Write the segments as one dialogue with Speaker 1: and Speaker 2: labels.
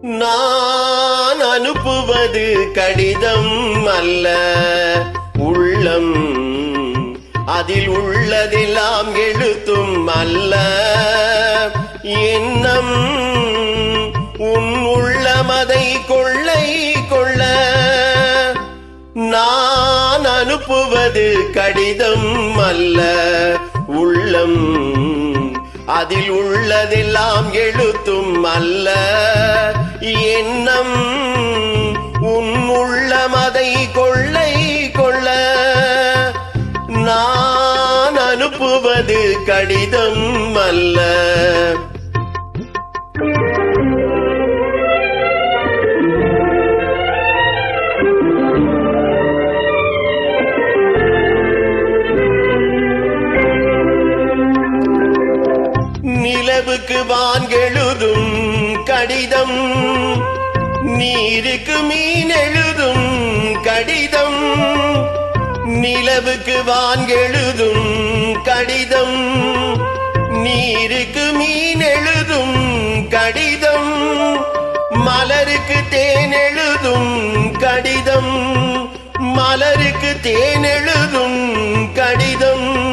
Speaker 1: நான் அனுப்புவது கடிதம் அல்ல. உள்ளம் அதில் உள்ளதெல்லாம் எழுத்தும் அல்ல. எண்ணம் உன் உள்ளமதை கொள்ளை கொள்ள நான் அனுப்புவது கடிதம் அல்ல. உள்ளம் அதில் உள்ளதெல்லாம் எழுத்தும் அல்ல. எண்ணம் உன் உள்ளமதை கொள்ளை கொள்ள நான் அனுப்புவது கடிதம் அல்ல. நிலவுக்கு வான்கெழுதும் கடிதம். நீருக்கு மீன் எழுதும் கடிதம். நிலவுக்கு வான்கெழுதும் கடிதம். நீருக்கு மீன் எழுதும் கடிதம். மலருக்கு தேன் எழுதும் கடிதம். மலருக்கு தேன் எழுதும் கடிதம்.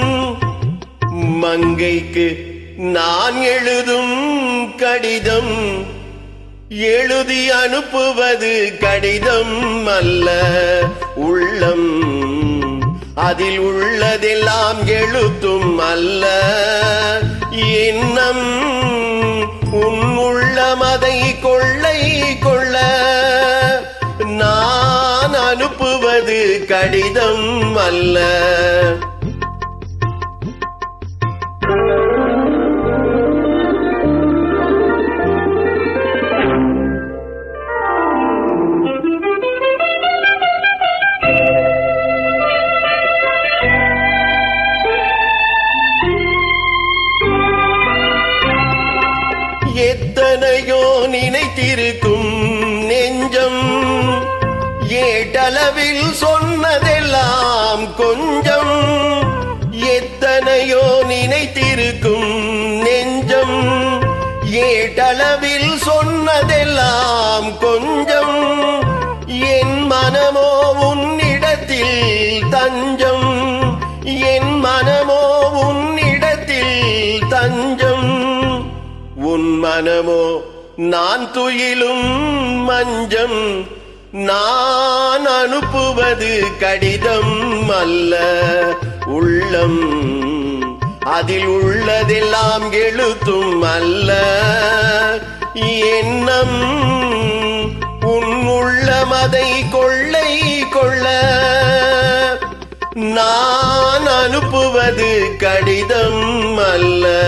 Speaker 1: மங்கைக்கு நான் எழுதும் கடிதம் எழுதி அனுப்புவது கடிதம் அல்ல. உள்ளம் அதில் உள்ளதெல்லாம் எழுத்தும் அல்ல. எண்ணம் உன் உள்ளமதை கொள்ளை கொள்ள. நான் அனுப்புவது கடிதம் அல்ல. நினைத்திருக்கும் நெஞ்சம். ஏட்டளவில் சொன்னதெல்லாம் கொஞ்சம். எத்தனையோ நினைத்திருக்கும் நெஞ்சம். ஏட்டளவில் சொன்னதெல்லாம் கொஞ்சம். என் மனமோ உன்னிடத்தில் தஞ்சம். என் மனமோ உன்னிடத்தில் தஞ்சம். உன் மனமோ நான் துயிலும் மஞ்சம் நான் அனுப்புவது கடிதம் அல்ல. உள்ளம் அதில் உள்ளதெல்லாம் எழுத்தும் அல்ல. எண்ணம் உன் உள்ளமதை கொள்ளை கொள்ள. நான் அனுப்புவது கடிதம் அல்ல.